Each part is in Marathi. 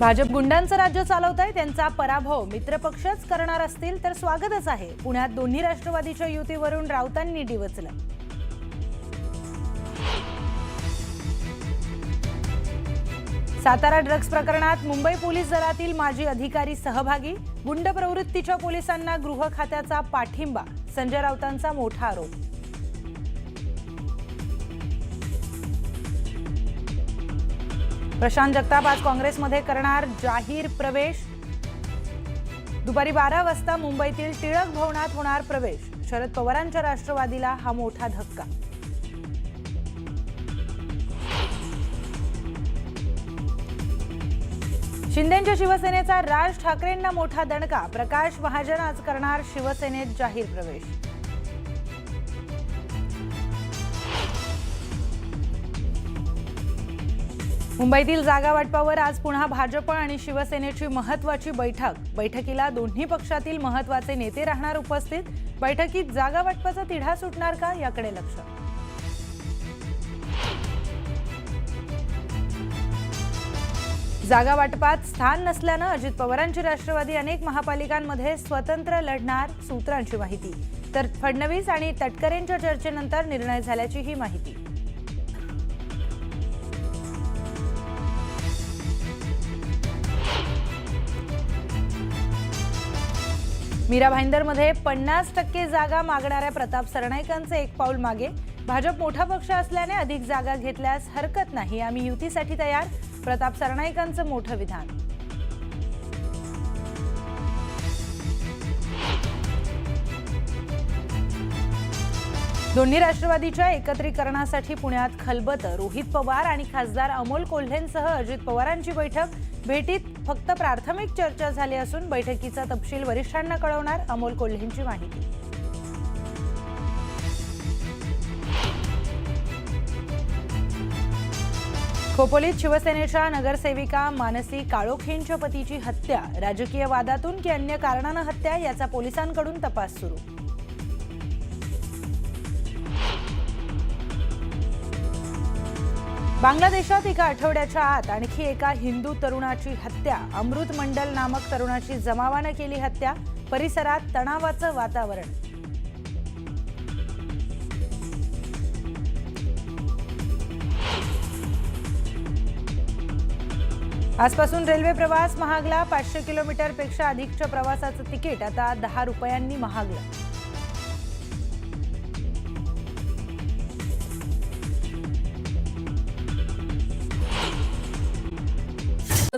भाजप गुंडांचं राज्य चालवत आहे त्यांचा पराभव मित्रपक्षच करणार असतील तर स्वागतच आहे. पुण्यात दोन्ही राष्ट्रवादीच्या युतीवरून राऊतांनी डिवचलं. सातारा ड्रग्ज प्रकरणात मुंबई पोलीस दलातील माजी अधिकारी सहभागी गुंड प्रवृत्तीच्या पोलिसांना गृह खात्याचा पाठिंबा संजय राऊतांचा मोठा आरोप. प्रशांत जगताप आज काँग्रेसमध्ये करणार जाहीर प्रवेश. दुपारी बारा वाजता मुंबईतील टिळक भवनात होणार प्रवेश. शरद पवारांच्या राष्ट्रवादीला हा मोठा धक्का. शिंदेच्या शिवसेनेचा राज ठाकरेंना मोठा दणका. प्रकाश महाजन आज करणार शिवसेनेत जाहीर प्रवेश. मुंबईतील जागा वाटपावर आज पुन्हा भाजप आणि शिवसेनेची महत्वाची बैठक. बैठकीला दोन्ही पक्षातील महत्त्वाचे नेते राहणार उपस्थित. बैठकीत जागा वाटपाचा तिढा सुटणार का याकडे लक्ष? जागा वाटपात स्थान नसल्यानं अजित पवारांची राष्ट्रवादी अनेक महापालिकांमध्ये स्वतंत्र लढणार सूत्रांची माहिती. तर फडणवीस आणि तटकरेंच्या चर्चेनंतर निर्णय झाल्याची ही माहिती. मीरा भाईंदरमध्ये पन्नास टक्के जागा मागणाऱ्या प्रताप सरनाईकांचे एक पाऊल मागे. भाजप मोठा पक्ष असल्याने अधिक जागा घेतल्यास हरकत नाही. आम्ही युतीसाठी तयार. प्रताप सरनाईकांचं मोठं विधान. दोन्ही राष्ट्रवादीच्या एकत्रीकरणासाठी पुण्यात खलबत. रोहित पवार आणि खासदार अमोल कोल्हेंसह अजित पवारांची बैठक. भेटीत फक्त प्राथमिक चर्चा झाली असून बैठकीचा तपशील वरिष्ठांना कळवणार अमोल कोल्हेंची माहिती. खोपोलीत शिवसेनेच्या नगरसेविका मानसी काळोखेंच्या पतीची हत्या राजकीय वादातून की अन्य कारणानं हत्या याचा पोलिसांकडून तपास सुरू. बांगलादेशात एका आठवड्याच्या आत आणखी एका हिंदू तरुणाची हत्या अमृत मंडल नामक तरुणाची जमावानं केली हत्या परिसरात तणावाचं वातावरण. आजपासून रेल्वे प्रवास महागला पाचशे किलोमीटरपेक्षा अधिकच्या प्रवासाचं तिकीट आता दहा रुपयांनी महागलं.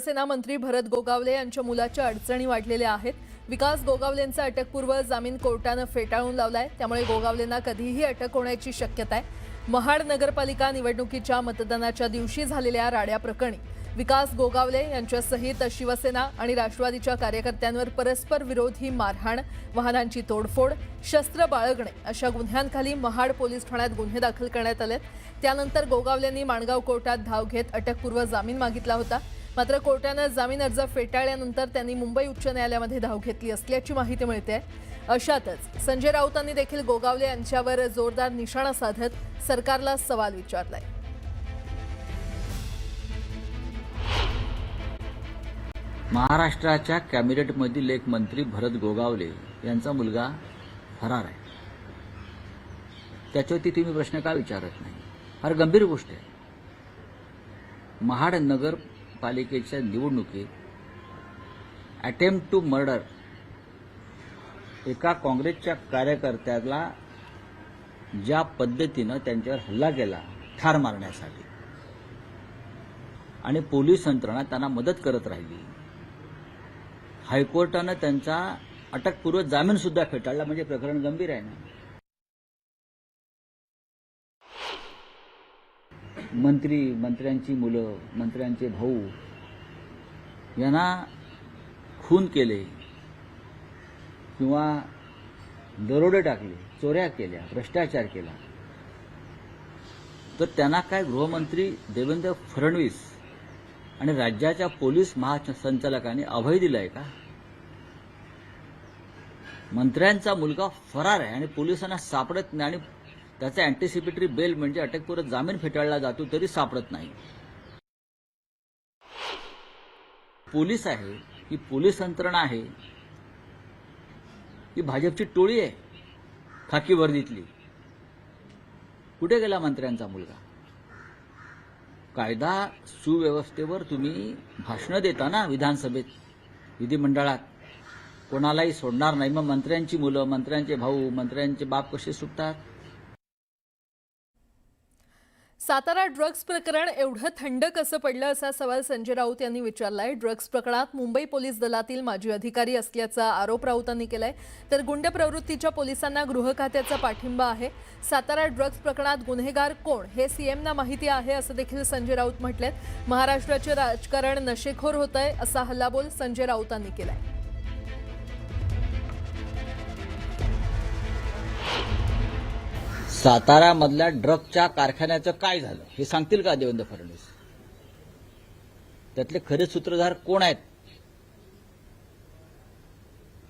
शिवसेना मंत्री भरत गोगावले यांच्या मुलाच्या अडचणी वाढलेल्या आहेत. विकास गोगावलेंचा अटकपूर्व जामीन कोर्टानं फेटाळून लावलाय. त्यामुळे गोगावलेंना कधीही अटक होण्याची शक्यता आहे. महाड नगरपालिका निवडणुकीच्या मतदानाच्या दिवशी झालेल्या राड्या प्रकरणी विकास गोगावले यांच्यासहित शिवसेना आणि राष्ट्रवादीच्या कार्यकर्त्यांवर परस्पर विरोधी मारहाण वाहनांची तोडफोड शस्त्र बाळगणे अशा गुन्ह्यांखाली महाड पोलीस ठाण्यात गुन्हे दाखल करण्यात आलेत. त्यानंतर गोगावलेंनी माणगाव कोर्टात धाव घेत अटकपूर्व जामीन मागितला होता. मात्र कोर्टानं जामीन अर्ज फेटाळल्यानंतर त्यांनी मुंबई उच्च न्यायालयामध्ये धाव घेतली असल्याची माहिती मिळते अशातच संजय राऊतांनी देखील गोगावले यांच्यावर जोरदार निशाणा साधत सरकारला सवाल विचारलाय. महाराष्ट्राच्या कॅबिनेटमधील एक मंत्री भरत गोगावले यांचा मुलगा फरार आहे. त्याच्यावरती तुम्ही प्रश्न का विचारत नाही? फार गंभीर गोष्ट आहे. महाड पालिकेच्या निवडणुकीत अटेम्प्ट टू मर्डर एका काँग्रेसच्या कार्यकर्त्याला ज्या पद्धतीनं त्यांच्यावर हल्ला केला ठार मारण्यासाठी. आणि पोलीस यंत्रणा त्यांना मदत करत राहिली. हायकोर्टानं त्यांचा अटकपूर्व जामीन सुद्धा फेटाळला म्हणजे प्रकरण गंभीर आहे ना. मंत्री मंत्र्यांची मुलं मंत्र्यांचे भाऊ यांना खून केले किंवा दरोडे टाकले चोऱ्या केल्या भ्रष्टाचार केला. तर त्यांना काय गृहमंत्री देवेंद्र फडणवीस आणि राज्याच्या पोलीस महासंचालकाने अभय दिलाय का? मंत्र्यांचा मुलगा फरार आहे आणि पोलिसांना सापडत नाही आणि त्याचा अँटिसिपेटरी बेल म्हणजे अटकपूर्व जामीन फेटाळला जातो तरी सापडत नाही. पोलीस आहे ही पोलीस यंत्रणा आहे. ही भाजपची टोळी आहे खाकी वर्दीतली. कुठे गेला मंत्र्यांचा मुलगा? कायदा सुव्यवस्थेवर तुम्ही भाषणं देता ना विधानसभेत विधिमंडळात. कोणालाही सोडणार नाही. मग मंत्र्यांची मुलं मंत्र्यांचे भाऊ मंत्र्यांचे बाप कसे सुटतात? सातारा ड्रग्ज प्रकरण एवढं थंड कसं पडलं असा सवाल संजय राऊत यांनी विचारलाय. ड्रग्ज प्रकरणात मुंबई पोलीस दलातील माजी अधिकारी असल्याचा आरोप राऊतांनी केलाय. तर गुंड प्रवृत्तीच्या पोलिसांना गृह खात्याचा पाठिंबा आहे. सातारा ड्रग्ज प्रकरणात गुन्हेगार कोण हे सीएमना माहिती आहे असं देखील संजय राऊत म्हटलेत. महाराष्ट्राचे राजकारण नशेखोर होत आहे असा हल्लाबोल संजय राऊतांनी केलाय. सातारामधल्या ड्रगच्या कारखान्याचं काय झालं? हे सांगतील का देवेंद्र फडणवीस? त्यातले खरे सूत्रधार कोण आहेत?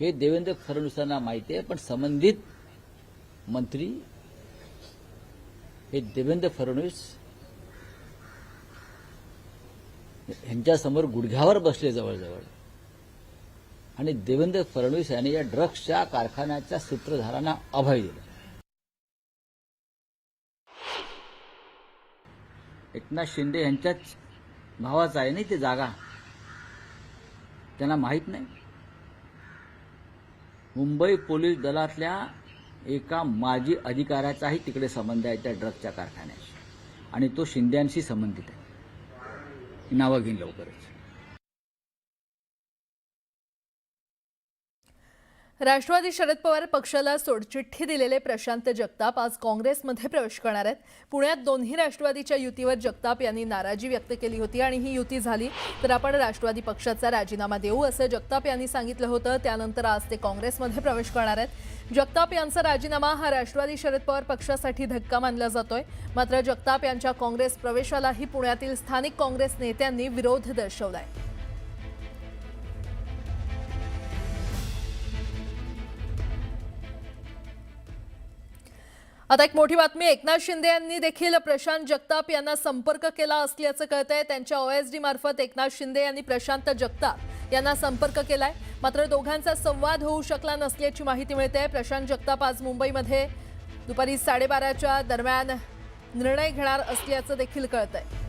हे देवेंद्र फडणवीसांना माहिती आहे पण संबंधित मंत्री हे देवेंद्र फडणवीस यांच्यासमोर गुडघ्यावर बसले जवळजवळ. आणि देवेंद्र फडणवीस यांनी या ड्रग्सच्या कारखान्याच्या सूत्रधारांना अभय दिला. एकनाथ शिंदे यांच्याच भावाचा आहे नाही ते जागा. त्यांना माहीत नाही. मुंबई पोलीस दलातल्या एका माजी अधिकाऱ्याचाही तिकडे संबंध आहे त्या ड्रगच्या कारखान्याशी. आणि तो शिंद्यांशी संबंधित आहे. नावं घेईन लवकरच. राष्ट्रवादी शरद पवार पक्षाला सोडचिठ्ठी दिलेले प्रशांत जगताप आज काँग्रेसमध्ये प्रवेश करणार आहेत. पुण्यात दोन्ही राष्ट्रवादीच्या युतीवर जगताप यांनी नाराजी व्यक्त केली होती आणि ही युती झाली तर आपण राष्ट्रवादी पक्षाचा राजीनामा देऊ असं जगताप यांनी सांगितलं होतं. त्यानंतर आज ते काँग्रेसमध्ये प्रवेश करणार आहेत. जगताप यांचा राजीनामा हा राष्ट्रवादी शरद पवार पक्षासाठी धक्का मानला जातोय. मात्र जगताप यांच्या काँग्रेस प्रवेशालाही पुण्यातील स्थानिक काँग्रेस नेत्यांनी विरोध दर्शवलाय. आता एक मोठी बातमी एकनाथ शिंदे यांनी देखील प्रशांत जगताप यांना संपर्क केला असल्याचं कळत आहे त्यांच्या ओएसडी मार्फत एकनाथ शिंदे यांनी प्रशांत जगताप यांना संपर्क केलाय. मात्र दोघांचा संवाद होऊ शकला नसल्याची माहिती मिळते प्रशांत जगताप आज मुंबईमध्ये दुपारी साडेबाराच्या दरम्यान निर्णय घेणार असल्याचं देखील कळतंय.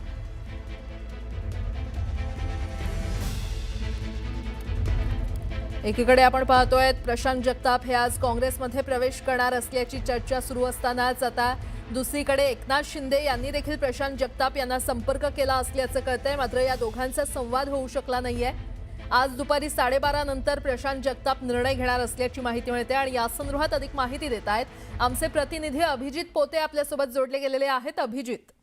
एकीकडे आपण पाहतोय प्रशांत जगताप हे आज काँग्रेसमध्ये प्रवेश करणार असल्याची चर्चा सुरू असतानाच आता दुसरीकडे एकनाथ शिंदे यांनी देखील प्रशांत जगताप यांना संपर्क केला असल्याचं कळतंय. मात्र या दोघांचा संवाद होऊ शकला नाहीये. आज दुपारी साडेबारा नंतर प्रशांत जगताप निर्णय घेणार असल्याची माहिती मिळते आणि या संदर्भात अधिक माहिती देत आहेत. आमचे प्रतिनिधी अभिजित पोते आपल्यासोबत जोडले गेलेले आहेत. अभिजित.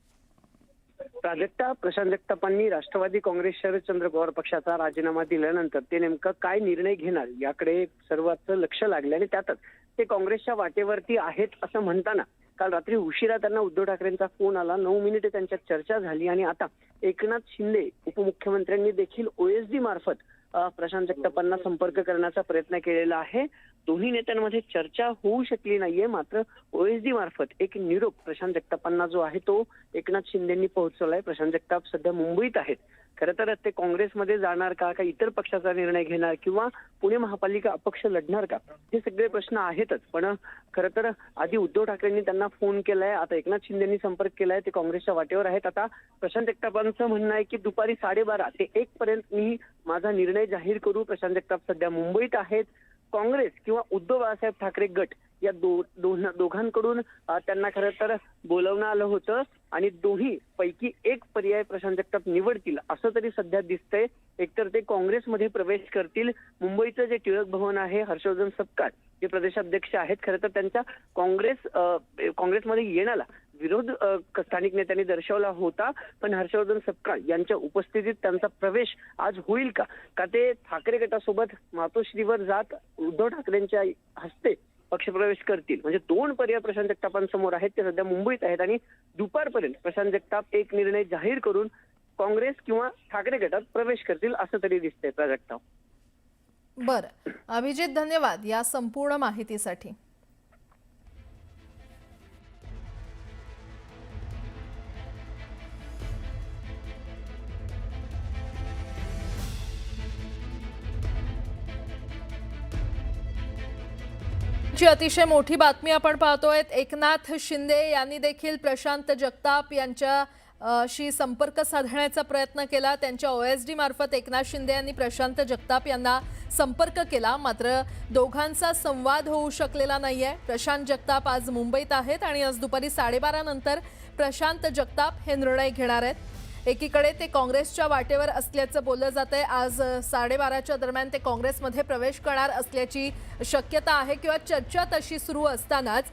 प्राजक्ता प्रशांत जगतापांनी राष्ट्रवादी काँग्रेस शरदचंद्र पवार पक्षाचा राजीनामा दिल्यानंतर ते नेमकं काय निर्णय घेणार? याकडे सर्वांचं लक्ष लागले आणि त्यातच ते काँग्रेसच्या वाटेवरती आहेत असं म्हणताना काल रात्री उशिरा त्यांना उद्धव ठाकरेंचा फोन आला. नऊ मिनिटे त्यांच्यात चर्चा झाली आणि आता एकनाथ शिंदे उपमुख्यमंत्र्यांनी देखील ओएसडी मार्फत प्रशांत जगतापांना संपर्क करण्याचा प्रयत्न केलेला आहे. दोन्ही नेत्यांमध्ये चर्चा होऊ शकली नाहीये. मात्र ओएसडी मार्फत एक निरोप प्रशांत जगतापांना जो आहे तो एकनाथ शिंदेंनी पोहोचवलाय. प्रशांत जगताप सध्या मुंबईत आहेत. खरं तर ते काँग्रेसमध्ये जाणार का का इतर पक्षाचा निर्णय घेणार किंवा पुणे महापालिका अपक्ष लढणार का? हे सगळे प्रश्न आहेतच. पण खरं तर आधी उद्धव ठाकरेंनी त्यांना फोन केलाय. आता एकनाथ शिंदेंनी संपर्क केलाय. ते काँग्रेसच्या वाटेवर आहेत. आता प्रशांत जगतापांचं म्हणणं आहे की दुपारी साडेबारा ते एक पर्यंत मी माझा निर्णय जाहीर करू. प्रशांत जगताप सध्या मुंबईत आहेत. काँग्रेस किंवा उद्धव बाळासाहेब ठाकरे गट या दो दोघांकडून त्यांना खरं तर बोलवणं आलं होतं आणि दोन्ही पैकी एक पर्याय प्रशांत जगताप निवडतील असं तरी सध्या दिसतंय. एकतर ते काँग्रेसमध्ये प्रवेश करतील. मुंबईचं जे टिळक भवन आहे हर्षवर्धन सपकाळ जे प्रदेशाध्यक्ष आहेत खरं तर त्यांच्या काँग्रेस काँग्रेसमध्ये येण्याला विरोध स्थानिक नेत्यांनी दर्शवला होता पण हर्षवर्धन सपकाळ यांच्या उपस्थितीत त्यांचा प्रवेश आज होईल का? का ते ठाकरे गटासोबत मातोश्रीवर जात उद्धव ठाकरेंच्या हस्ते पक्षप्रवेश करतील? म्हणजे दोन पर्याय प्रशांत जगतापांसमोर आहेत ते सध्या मुंबईत आहेत आणि दुपारपर्यंत प्रशांत जगताप एक निर्णय जाहीर करून काँग्रेस किंवा ठाकरे गटात प्रवेश करतील असं तरी दिसतंय प्राजक्ताव बर. अभिजित धन्यवाद या संपूर्ण माहितीसाठी. महत्वाची अतिशय मोठी बातमी आपण पाहतोय. एकनाथ शिंदे यांनी देखील प्रशांत जगताप यांच्या शी संपर्क साधण्याचा प्रयत्न केला. त्यांच्या ओ एस डी मार्फत एकनाथ शिंदे यांनी प्रशांत जगताप यांना संपर्क केला. मात्र दोघांचा संवाद होऊ शकलेला नाही आहे प्रशांत जगताप आज मुंबईत आहेत आणि आज दुपारी साडेबारा नंतर प्रशांत जगताप हे निर्णय घेणार आहेत. एकीकडे ते काँग्रेसच्या वाटेवर असल्याचं बोललं जात आहे आज साडेबाराच्या दरम्यान ते काँग्रेसमध्ये प्रवेश करणार असल्याची शक्यता आहे किंवा चर्चा तशी सुरू असतानाच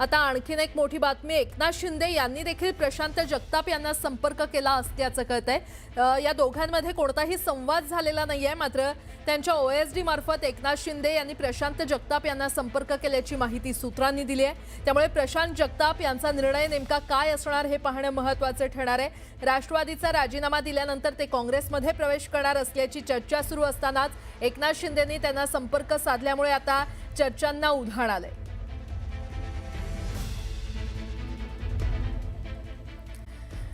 आता आणखीन एक मोठी बातमी एकनाथ शिंदे यांनी देखील प्रशांत जगताप यांना संपर्क केला असल्याचं कळत आहे या दोघांमध्ये कोणताही संवाद झालेला नाही आहे मात्र त्यांच्या ओ एस मार्फत एकनाथ शिंदे यांनी प्रशांत जगताप यांना संपर्क केल्याची माहिती सूत्रांनी दिली आहे. त्यामुळे प्रशांत जगताप यांचा निर्णय नेमका काय असणार हे पाहणं महत्वाचं ठरणार आहे. राष्ट्रवादीचा राजीनामा दिल्यानंतर ते काँग्रेसमध्ये प्रवेश करणार असल्याची चर्चा सुरू असतानाच एकनाथ शिंदेनी त्यांना संपर्क साधल्यामुळे आता चर्चांना उधाण आलंय.